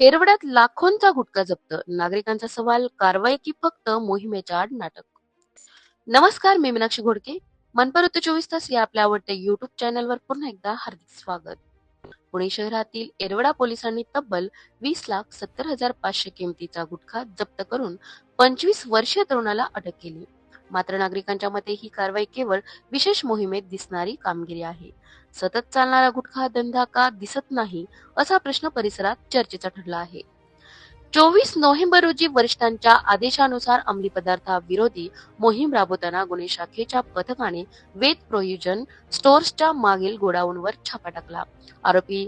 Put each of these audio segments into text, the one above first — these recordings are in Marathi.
एरवड्यात लाखोंचा गुटखा जप्त. नागरिकांचा सवाल कारवाई की फक्त मोहिमेच्या आड नाटक? नमस्कार मी मीनाक्षी घोडके. मनपरत चोवीस तास या आपल्या आवडत्या युट्यूब चॅनलवर पुन्हा एकदा हार्दिक स्वागत. पुणे शहरातील एरवडा पोलिसांनी तब्बल वीस लाख सत्तर हजार पाचशे किमतीचा गुटखा जप्त करून पंचवीस वर्षीय तरुणाला अटक केली. मात्र नागरिकांच्या मते ही कारवाई केवळ विशेष मोहिमेत दिसणारी कामगिरी आहे. सतत चालणारा गुटखा धंदा का दिसत नाही असा प्रश्न परिसरात चर्चेचा ठरला आहे. चोवीस नोव्हेंबर रोजी वरिष्ठांच्या आदेशानुसार अंमली पदार्थाविरोधी मोहीम राबवताना गुन्हे शाखेच्या पथकाने वेद प्रोयुजन स्टोअर्सच्या मागील गोडाऊनवर छापा टाकला. आरोपी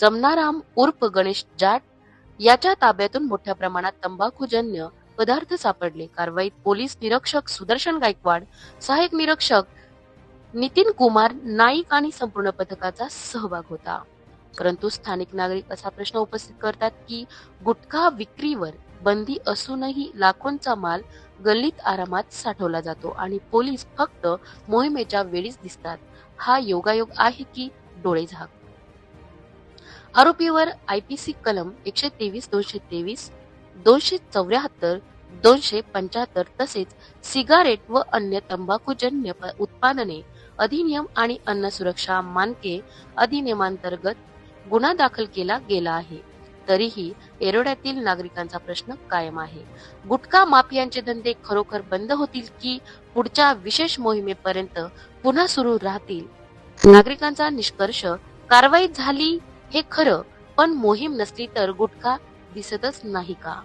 जमनाराम उर्फ गणेश जाट याच्या ताब्यातून मोठ्या प्रमाणात तंबाखूजन्य पदार्थ सापडले. कारवाईत पोलीस निरीक्षक सुदर्शन गायकवाड सहाय्यक निरीक्षक नितीन कुमार नाईक आणि संपूर्ण पथकाचा सहभाग होता. परंतु स्थानिक नागरिक असा प्रश्न उपस्थित करतात की गुटखा विक्रीवर बंदी असूनही लाखोंचा माल गल्लीत आरामात साठवला जातो आणि पोलीस फक्त मोहिमेच्या वेळीच दिसतात. हा योगायोग आहे की डोळे झाक? आरोपीवर आयपीसी कलम एकशे तेवीस दोनशे तेवीस दोनशे चौऱ्याहत्तर दोनशे पंच्याहत्तर तसेच सिगारेट व अन्य तंबाखूजन्य उत्पादने अधिनियम आणि अन्न सुरक्षा मानके अधिनियमांतर्गत गुन्हा दाखल केला गेला आहे. तरीही एरोड्यातील नागरिकांचा प्रश्न कायम आहे. गुटखा माफियांचे धंदे खरोखर बंद होतील की पुढच्या विशेष मोहिमेपर्यंत पुन्हा सुरू राहतील? नागरिकांचा निष्कर्ष कारवाई झाली हे खरं पण मोहीम नसली तर गुटखा दिसतच नाही का?